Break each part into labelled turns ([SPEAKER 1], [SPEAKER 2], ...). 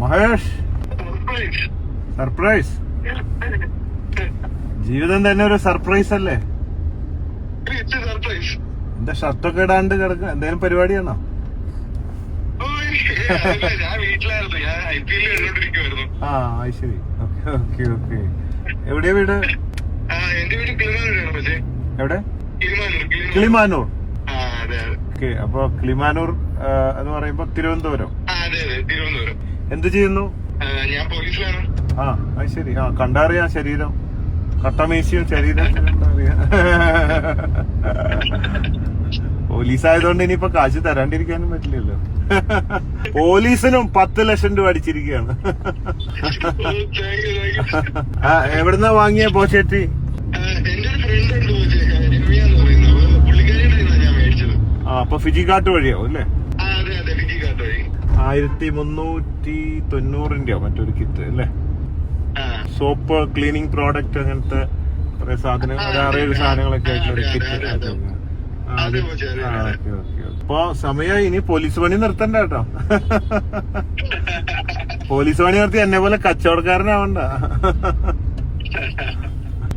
[SPEAKER 1] Mahesh. Surprise ജീവിതം തന്നെ ഒരു സർപ്രൈസ് അല്ലേ? എന്റെ ഷർട്ടൊക്കെ ഇടാണ്ട് കിടക്കുക എന്തെങ്കിലും പരിപാടിയാണോ? ആ ശരി. Okay okay okay. എവിടെയാ വീട്? എവിടെ?
[SPEAKER 2] കിളിമാനൂർ
[SPEAKER 1] ഓക്കെ അപ്പൊ കിളിമാനൂർ എന്ന് പറയുമ്പോ തിരുവനന്തപുരം.
[SPEAKER 2] അതെ അതെ തിരുവനന്തപുരം.
[SPEAKER 1] എന്ത് ചെയ്യുന്നു?
[SPEAKER 2] ആ, ഞാൻ പോലീസിലാണ്.
[SPEAKER 1] ആ അത് ശരി. ആ കണ്ടറിയാം ശരീരം. കട്ടമേശിയും ശരീരം. പോലീസ് ആയതുകൊണ്ട് ഇനിയിപ്പോ കാശ് തരാണ്ടിരിക്കാനും പറ്റില്ലല്ലോ. പോലീസിനും പത്ത് ലക്ഷം രൂപ അടിച്ചിരിക്കുകയാണ്. ആ, എവിടുന്നാ വാങ്ങിയ പോച്ചേറ്റി
[SPEAKER 2] എന്റെ ഒരു ഫ്രണ്ട് ഉണ്ട് പോച്ചേ, രമ്യ എന്ന് പറയുന്നത് അപ്പൊ പുള്ളിക്കാരിയുടെ കയ്യിന്നാ ഞാൻ മേടിച്ചത്.
[SPEAKER 1] ആ അപ്പൊ ഫിജി കാട്ട് വഴിയാവും അല്ലേ
[SPEAKER 2] ആ അതെ അതെ വിജി കാട്ട് വഴി
[SPEAKER 1] ആയിരത്തി മുന്നൂറ്റി തൊണ്ണൂറിന്റെയോ മറ്റൊരു കിറ്റ് അല്ലേ? സോപ്പ് ക്ലീനിങ് പ്രോഡക്റ്റ് അങ്ങനത്തെ കുറെ സാധനങ്ങൾ ഒരു ആറേഴ് സാധനങ്ങളൊക്കെ ആയിട്ടുള്ള കിറ്റ്. അപ്പൊ സമയം ഇനി പോലീസ് പണി നിർത്തണ്ട കേട്ടോ. പോലീസ് പണി നിർത്തി എന്നെ പോലെ കച്ചവടക്കാരനാവണ്ട.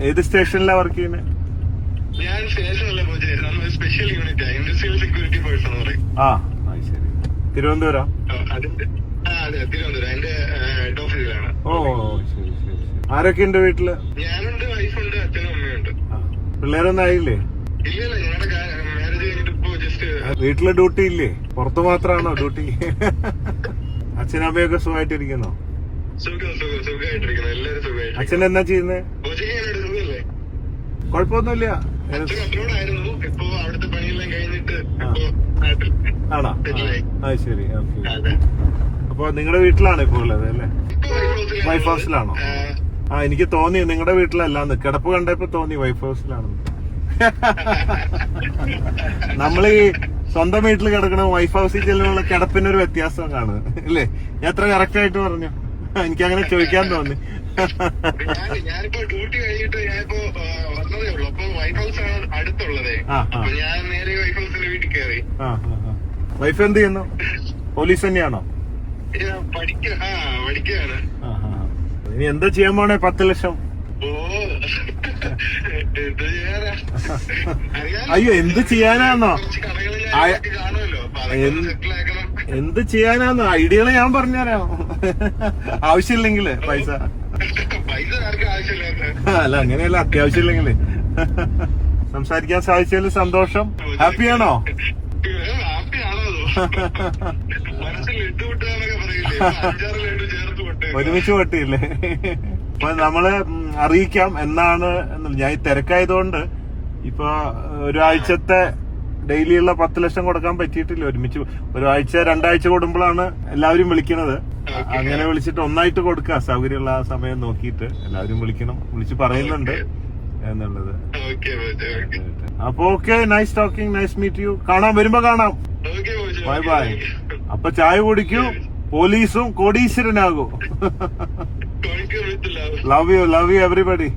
[SPEAKER 1] ഏത് സ്റ്റേഷനിലാ വർക്ക് ചെയ്യുന്നത്
[SPEAKER 2] ഞാൻ സ്റ്റേഷനല്ല special unit industrial security person
[SPEAKER 1] ആ ശരി. തിരുവനന്തപുരം?
[SPEAKER 2] അതെ തിരുവനന്തപുരം. ഹെഡ് ഓഫീസിലാണ്
[SPEAKER 1] ഓ ശരി ശരി ശരി. ആരൊക്കെ ഉണ്ട് വീട്ടിൽ?
[SPEAKER 2] ഞാനുണ്ട് വൈഫുണ്ട് അച്ഛനും അമ്മയുണ്ട്.
[SPEAKER 1] പിള്ളേരൊന്നും ആയില്ലേ?
[SPEAKER 2] ഇല്ല ഇല്ല ഞങ്ങളുടെ മാരേജ് കഴിഞ്ഞിട്ട് ഇപ്പോ ജസ്റ്റ്
[SPEAKER 1] വീട്ടിൽ ഡ്യൂട്ടി ഇല്ലേ? പുറത്തു മാത്രമാണോ ഡ്യൂട്ടി അച്ഛനമ്മയൊക്കെ സുഖമായിട്ടിരിക്കുന്നോ
[SPEAKER 2] സുഖം സുഖം സുഖമായിട്ടിരിക്കുന്നു
[SPEAKER 1] അച്ഛൻ എന്നാ ചെയ്യുന്നത് കൊഴപ്പൊന്നുമില്ല
[SPEAKER 2] അച്ഛൻ അബ്രോഡ്
[SPEAKER 1] ആണോ. അത് ശരി. ഓക്കെ. അപ്പൊ നിങ്ങളുടെ വീട്ടിലാണ് ഇപ്പൊ ഉള്ളത് അല്ലേ?
[SPEAKER 2] വൈഫ്
[SPEAKER 1] വൈഫ് ഹൗസിലാണോ ആ. എനിക്ക് തോന്നി നിങ്ങളുടെ വീട്ടിലല്ലാന്ന്. കിടപ്പ് കണ്ടപ്പോ തോന്നി വൈഫ് ഹൗസിലാണെന്ന് നമ്മൾ ഈ സ്വന്തം വീട്ടിൽ കിടക്കണ വൈഫ് ഹൗസിൽ ചെല്ലുമ്പോൾ കിടപ്പിനൊരു വ്യത്യാസം കാണുന്നത് അല്ലേ? ഞാൻ എത്ര കറക്റ്റ് ആയിട്ട് പറഞ്ഞു? എനിക്ക് അങ്ങനെ ചോദിക്കാൻ തോന്നി.
[SPEAKER 2] ഞാനിപ്പോ ഡ്യൂട്ടി കഴിഞ്ഞിട്ട് ഞാനിപ്പോ വന്നതേ ഉള്ളൂ. അപ്പൊ വൈറ്റ് ഹൗസ് ആണ് അടുത്തുള്ളതേ. ഞാൻ നേരെ വൈറ്റ് ഹൗസിന്റെ വീട്ടിൽ കയറി.
[SPEAKER 1] ആ. വൈഫ് എന്ത് ചെയ്യുന്നു? പോലീസ് തന്നെയാണോ. ഇനി എന്താ ചെയ്യാൻ പോണേ? പത്ത് ലക്ഷം. അയ്യോ, എന്ത് ചെയ്യാനാന്നോ? എന്ത്- ചെയ്യാനാന്ന്? ഐഡിയകൾ ഞാൻ പറഞ്ഞുതരാം. ആവശ്യമില്ലെങ്കിൽ പൈസ. അല്ല അങ്ങനെയല്ല. അത്യാവശ്യമില്ലെങ്കിൽ സംസാരിക്കാൻ സാധിച്ചതിൽ സന്തോഷം. ഹാപ്പിയാണോ ഒരുമിച്ച് പൊട്ടിയില്ലേ? അപ്പൊ നമ്മൾ അറിയിക്കാം എന്നാണ് എന്ന് ഞാൻ തിരക്കായതുകൊണ്ട് ഇപ്പൊ ഒരാഴ്ചത്തെ ഡെയിലിയുള്ള പത്ത് ലക്ഷം കൊടുക്കാൻ പറ്റിയിട്ടില്ല. ഒരുമിച്ച് ഒരാഴ്ച രണ്ടാഴ്ച കൂടുമ്പോഴാണ് എല്ലാവരും വിളിക്കണത് അങ്ങനെ വിളിച്ചിട്ട് ഒന്നായിട്ട് കൊടുക്കുക സൗകര്യമുള്ള ആ സമയം നോക്കിയിട്ട് എല്ലാവരും വിളിക്കണം. വിളിച്ച് പറയുന്നുണ്ട് എന്നുള്ളത്. അപ്പൊ okay. Nice talking nice meet you കാണാം. വരുമ്പോ കാണാം. ബൈ ബൈ അപ്പൊ ചായ കുടിക്കൂ. പോലീസും കോടീശ്വരനാകൂ. Love you love you everybody